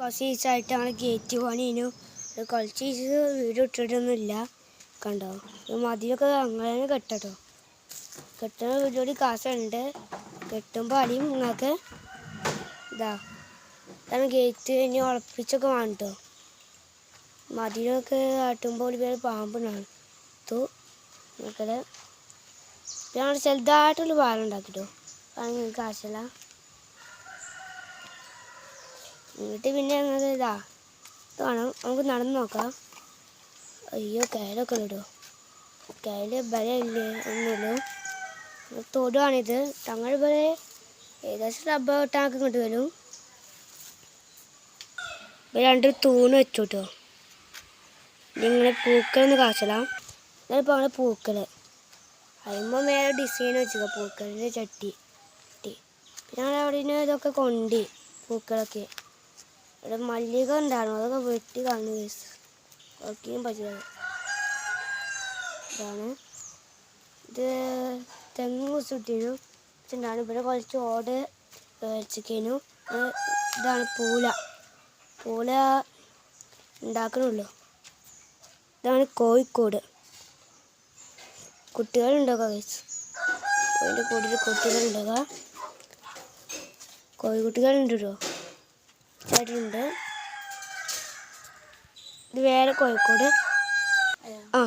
കുറച്ച് ദിവസമായിട്ട് ഗേറ്റ് പണിനു കുറച്ച് ദിവസം വീട് ഇട്ടിട്ടൊന്നുമില്ല. കണ്ടോ? മതിയൊക്കെ അങ്ങനെ കെട്ടട്ടോ. കെട്ടുന്ന വീടോടി കാശുണ്ട്. കെട്ടുമ്പോൾ അടിയും നിങ്ങൾക്ക് ഇതാ. കാരണം ഗേറ്റ് ഇനി ഉളപ്പിച്ചൊക്കെ വേണം കേട്ടോ മതിലൊക്കെ കാട്ടുമ്പോൾ ഒരു പേര് പാമ്പുണ്ടാണ് തൂ നിങ്ങൾക്കത് ഞങ്ങൾ ചെറുതായിട്ടൊരു പാലുണ്ടാക്കിട്ടോ കാരണം നിങ്ങൾക്ക് എന്നിട്ട് പിന്നെ ഞങ്ങൾ ഇതാ വേണം നമുക്ക് നടന്നു നോക്കാം. അയ്യോ കയലൊക്കെ ഇടോ കയൽ ബലമില്ലേ ഒന്നുമില്ല. തൊടുവാണിത്. തങ്ങൾ പോലെ ഏകദേശം റബ്ബർ ടാങ്ക് ഇങ്ങോട്ട് വരും. രണ്ട് തൂണ് വെച്ചു കേട്ടോ നിങ്ങളെ പൂക്കളൊന്ന് കാച്ചലാം. ഇതാണിപ്പോൾ അങ്ങനെ പൂക്കൾ അതിമ്പോൾ മേലെ ഡിസൈൻ വെച്ചത് പൂക്കളിന്റെ ചട്ടി. ചട്ടി. പിന്നെ അവിടെ ഇതൊക്കെ കൊണ്ടി പൂക്കളൊക്കെ. ഇവിടെ മല്ലിക ഉണ്ടായിരുന്നു. അതൊക്കെ വെട്ടി കളഞ്ഞു കേസ് ഓക്കെയും പറ്റില്ല ഇതാണ്. ഇത് തെങ്ങ് കുറിച്ചിട്ടിരുന്നു വെച്ചിട്ടുണ്ടാണ് ഇവിടെ കുറച്ച് ഓട് വെച്ചിരിക്കുന്നു. ഇതാണ് പൂല. പൂല ഉണ്ടാക്കണുള്ളൂ. ഇതാണ് കോഴിക്കോട്. കുട്ടികളുണ്ടോ ഗൈസ് അതിന്റെ കൂടെ കുട്ടികളുണ്ടോ? കോഴിക്കുട്ടികളുണ്ട്? ചേട്ടനുണ്ട് ഇത് വേറെ കോഴിക്കോട്. ആ.